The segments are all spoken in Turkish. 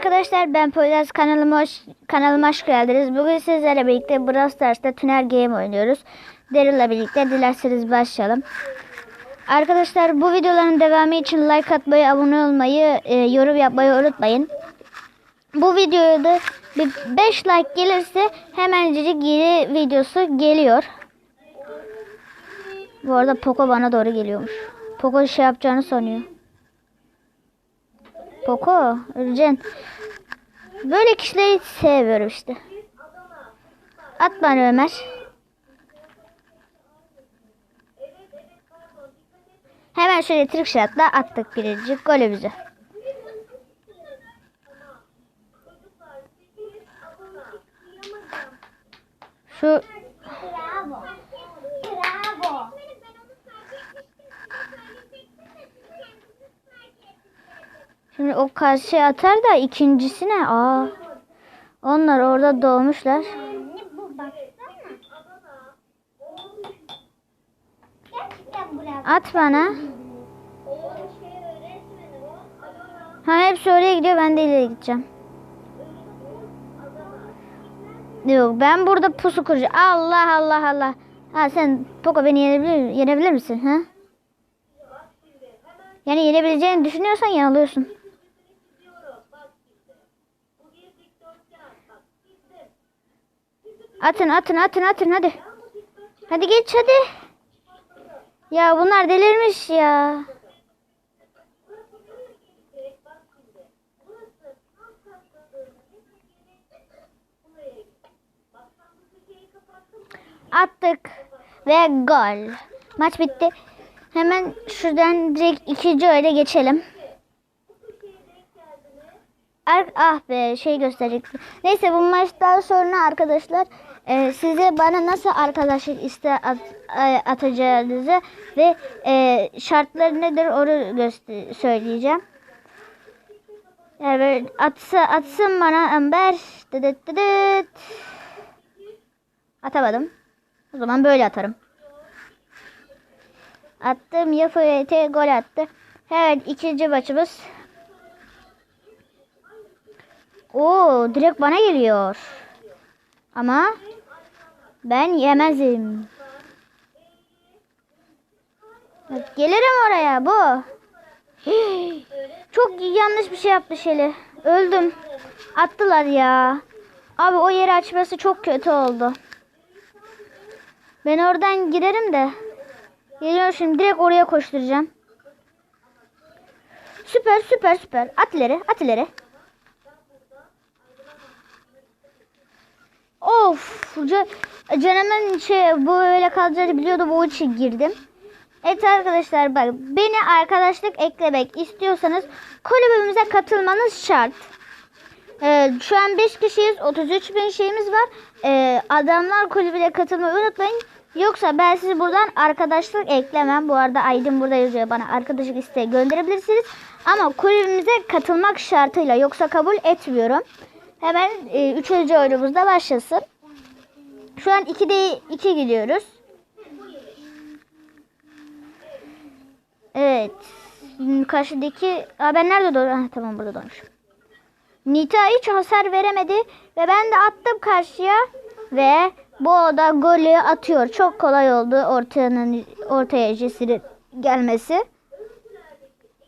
arkadaşlar ben Poyraz kanalıma hoş, kanalıma hoş geldiniz. Bugün sizlerle birlikte Brawl Stars'ta Tünel Game oynuyoruz. Daryl'la birlikte dilerseniz başlayalım. Arkadaşlar bu videoların devamı için like atmayı, abone olmayı, e, yorum yapmayı unutmayın. Bu videoya da bir 5 like gelirse hemencik yeni videosu geliyor. Bu arada Poco bana doğru geliyormuş. Poco şey yapacağını sanıyor. Poco, öleceksin. Böyle kişileri hiç sevmiyorum işte. At bana Ömer. Hemen şöyle trick shot'la attık birinci golümüzü. Şu o karşıya atar da ikincisine aa. Onlar orada doğmuşlar. At bana. Ha hepsi oraya gidiyor ben de ileri gideceğim. Yok ben burada pusu kuracağım. Allah Allah Allah. Ha sen Poco beni yenebilir, yenebilir misin? Ha? Yani yenebileceğini düşünüyorsan yanılıyorsun. Atın atın atın atın hadi. Hadi geç hadi. Ya bunlar delirmiş ya. Attık ve gol. Maç bitti. Hemen şuradan direkt ikinci öyle geçelim. Ah be şey gösterecektim. Neyse bu maçtan sonra arkadaşlar e, size bana nasıl arkadaşlık iste at, e, atacağınızı ve e, şartları nedir onu söyleyeceğim. Böyle atsa, atsın bana Amber. Dıdıt. Atamadım. O zaman böyle atarım. Attım. Yafuyete gol attı. Evet ikinci maçımız. Oo direkt bana geliyor. Ama ben yemezim. Evet, gelirim oraya bu. Çok yanlış bir şey yaptı Şeli. Öldüm. Attılar ya. Abi o yeri açması çok kötü oldu. Ben oradan girerim de. Geliyorum şimdi direkt oraya koşturacağım. Süper süper süper. At ileri at ileri. Of. Ca- Canımın şey bu öyle kalacağını biliyordu bu için girdim. Evet arkadaşlar bak beni arkadaşlık eklemek istiyorsanız kulübümüze katılmanız şart. Ee, şu an 5 kişiyiz 33 bin şeyimiz var. Ee, adamlar kulübüne katılmayı unutmayın. Yoksa ben sizi buradan arkadaşlık eklemem. Bu arada Aydın burada yazıyor bana arkadaşlık isteği gönderebilirsiniz. Ama kulübümüze katılmak şartıyla yoksa kabul etmiyorum. Hemen 3. E, oyunumuzda başlasın. Şu an 2'de 2 gidiyoruz. Evet. Karşıdaki... Aa, ben nerede doğru? Tamam burada doğmuşum. Nita hiç hasar veremedi. Ve ben de attım karşıya. Ve bu da golü atıyor. Çok kolay oldu ortanın, ortaya Jesse'nin gelmesi.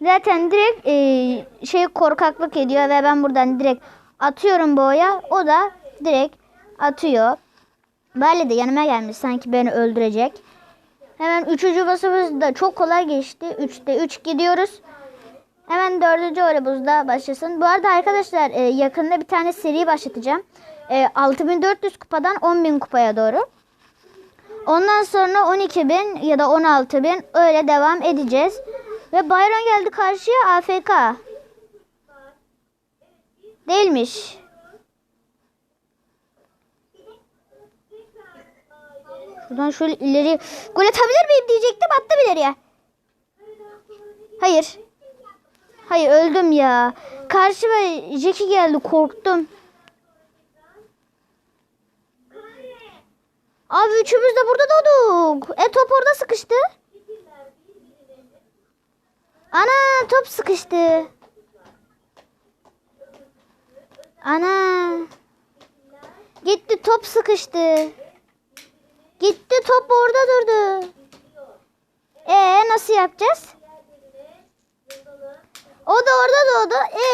Zaten direkt e, şey korkaklık ediyor ve ben buradan direkt atıyorum boya. O da direkt atıyor. Böyle de yanıma gelmiş sanki beni öldürecek. Hemen üçüncü basımız da çok kolay geçti. Üçte üç gidiyoruz. Hemen dördüncü oyunumuzda başlasın. Bu arada arkadaşlar e, yakında bir tane seri başlatacağım. E, 6400 kupadan 10.000 kupaya doğru. Ondan sonra 12.000 ya da 16.000 öyle devam edeceğiz. Ve Bayram geldi karşıya AFK. Değilmiş. Şuradan şöyle ileri gol atabilir miyim diyecektim attım ileriye. Hayır. Hayır öldüm ya. Karşıma Jackie geldi korktum. Abi üçümüz de burada doğduk. E top orada sıkıştı. Ana top sıkıştı. Ana. Gitti top sıkıştı. Gitti top orada durdu. E nasıl yapacağız? O da orada doğdu. E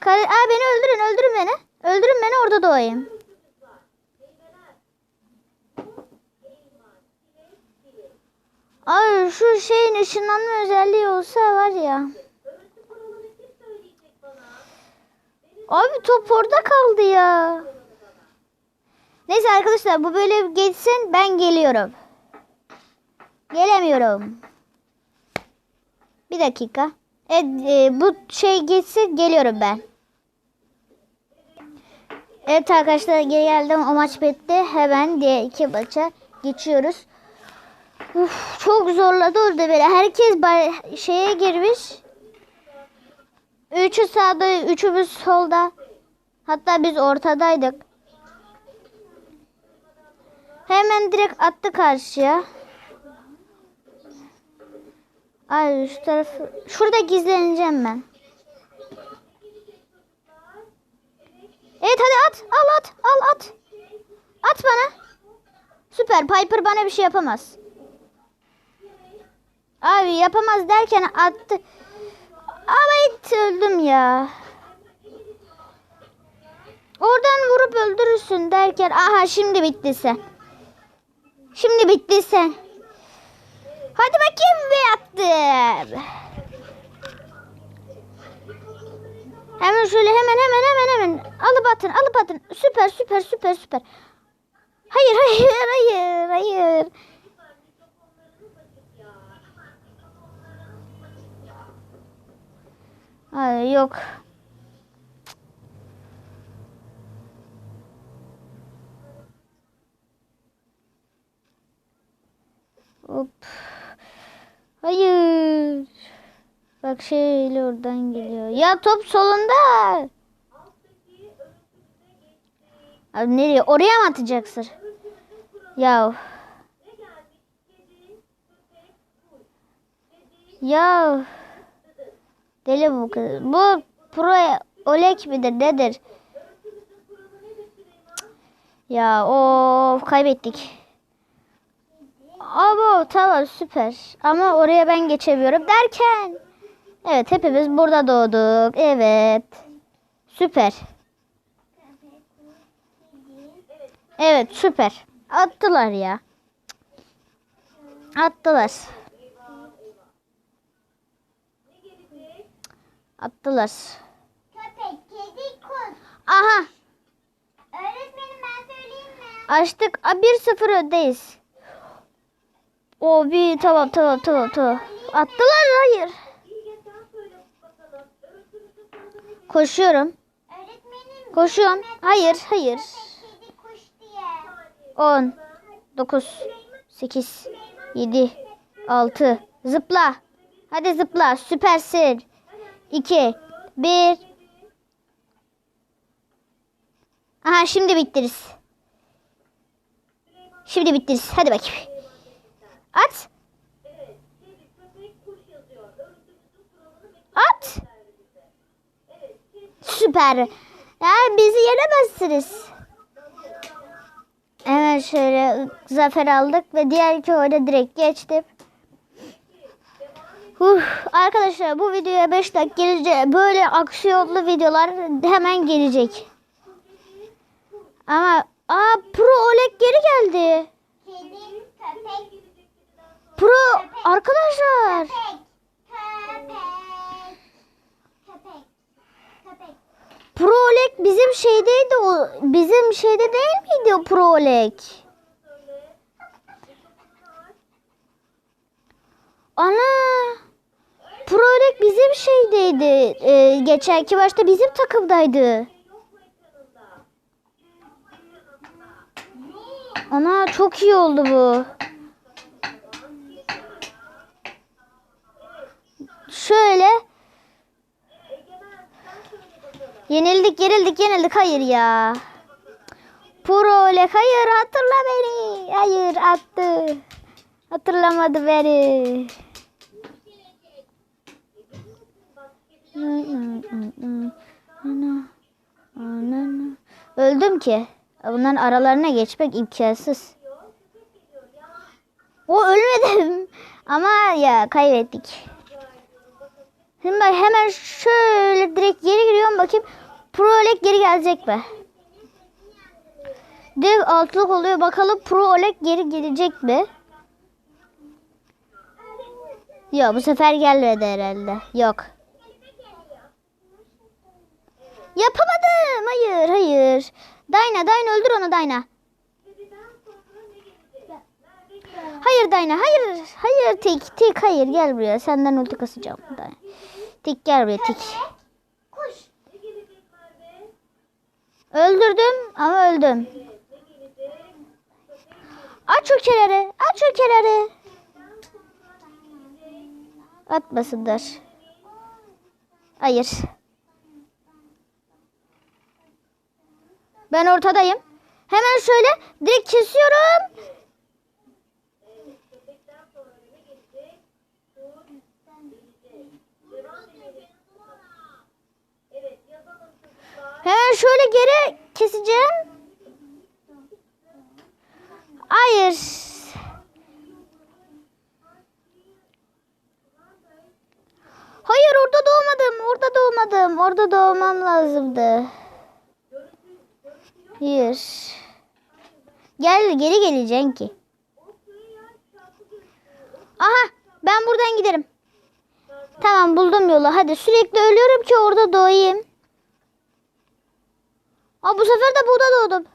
Kale- Aa, beni öldürün, öldürün beni. Öldürün beni orada doğayım. Ay şu şeyin ışınlanma özelliği olsa var ya. Abi top orada kaldı ya. Neyse arkadaşlar bu böyle geçsin ben geliyorum. Gelemiyorum. Bir dakika. Evet e, bu şey geçsin geliyorum ben. Evet arkadaşlar geri geldim. O maç bitti. Hemen diğer iki maça geçiyoruz. Uf, çok zorladı orada böyle. Herkes şeye girmiş. Üçü sağda, üçümüz solda. Hatta biz ortadaydık. Hemen direkt attı karşıya. Ay şu tarafı. Şurada gizleneceğim ben. Evet hadi at. Al at. Al at. At bana. Süper. Piper bana bir şey yapamaz. Abi yapamaz derken attı. Ama öldüm ya. Oradan vurup öldürürsün derken aha şimdi bitti sen. Şimdi bitti sen. Hadi bakayım ve attım. Hemen şöyle hemen hemen hemen hemen alıp atın alıp atın. Süper süper süper süper. Hayır hayır hayır hayır. Ay yok. Hop. Hayır. Bak şeyle oradan geliyor. Ya top solunda. Abi nereye? Oraya mı atacaksın? Ya. Ya. Deli bu kız. Bu pro olek midir nedir? Ya of kaybettik. Abo tamam süper. Ama oraya ben geçemiyorum derken. Evet hepimiz burada doğduk. Evet. Süper. Evet süper. Attılar ya. Attılar. Attılar. Köpek, kedi, kuş. Aha Öğretmenim ben söyleyeyim mi? açtık. A, 1-0 öndeyiz. O bir tamam tamam tamam tamam. Attılar hayır. Koşuyorum. Koşuyorum. Hayır hayır. kedi, kuş diye. 10 9 8 7 6 zıpla. Hadi zıpla. Süpersin. 2 1 Aha şimdi bittiriz. Şimdi bittiriz. Hadi bakayım. At. At. Süper. Ya bizi yenemezsiniz. Hemen şöyle zafer aldık ve diğer iki oyuna direkt geçtim. Huh, arkadaşlar bu videoya 5 dakika gelince böyle aksiyonlu videolar hemen gelecek. Ama aa Pro Oleg geri geldi. Kedi, köpek, Pro arkadaşlar. köpek, köpek, köpek, köpek. Pro Oleg bizim şeydeydi o. Bizim şeyde değil miydi o Pro Oleg? Ana. Pro Oleg bizim şeydeydi. Ee, geçenki başta bizim takımdaydı. Ana çok iyi oldu bu. Şöyle. Yenildik, yenildik, yenildik. Hayır ya. Pro Oleg, hayır hatırla beni. Hayır attı. Hatırlamadı beni. Öldüm ki. Bunların aralarına geçmek imkansız. O ölmedim. Ama ya kaybettik. Şimdi bak hemen şöyle direkt geri giriyorum bakayım. Pro Oleg geri gelecek mi? Direkt altılık oluyor. Bakalım Pro Oleg geri gelecek mi? Yok bu sefer gelmedi herhalde. Yok. Yapamadım. Hayır hayır. Dayna Dayna öldür onu Dayna. Hayır Dayna hayır. Hayır tik tik hayır gel buraya. Senden ulti kasacağım. Dayna. Tik gel buraya tik. Kuş. Öldürdüm ama öldüm. Aç ülkeleri. Aç ülkeleri. Atmasınlar. Hayır. Ben ortadayım. Hemen şöyle direkt kesiyorum. Hemen şöyle geri keseceğim. Hayır. Hayır orada doğmadım. Orada doğmadım. Orada doğmam lazımdı. Hayır. Gel geri geleceksin ki. Aha ben buradan giderim. Tamam buldum yolu. Hadi sürekli ölüyorum ki orada doğayım. Aa, bu sefer de burada doğdum.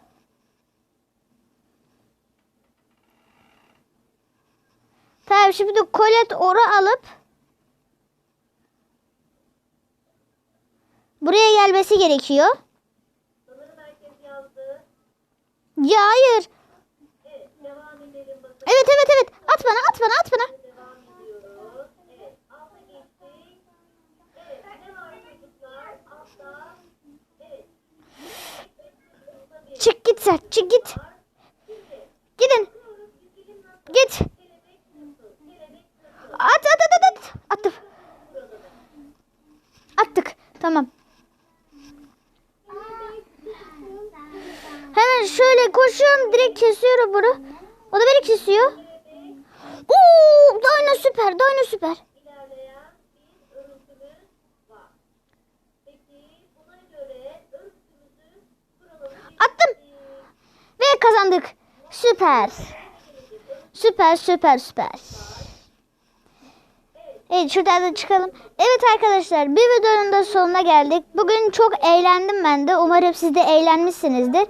Tamam şimdi kolet oru alıp buraya gelmesi gerekiyor. Ya hayır. Evet evet evet. At bana at bana at bana. Çık git sen çık git. Gidin. Git. At at at at. at. Attım. Attık. Tamam. Hemen şöyle koşuyorum direkt kesiyorum bunu. O da beni kesiyor. Oo, Dayna süper, Dayna süper. Attım. Kazandık. Süper. Süper, süper, süper. Evet şuradan da çıkalım. Evet arkadaşlar bir videonun da sonuna geldik. Bugün çok eğlendim ben de. Umarım siz de eğlenmişsinizdir.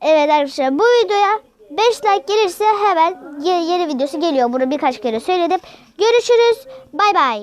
Evet arkadaşlar bu videoya 5 like gelirse hemen ye- yeni videosu geliyor. Bunu birkaç kere söyledim. Görüşürüz. Bay bay.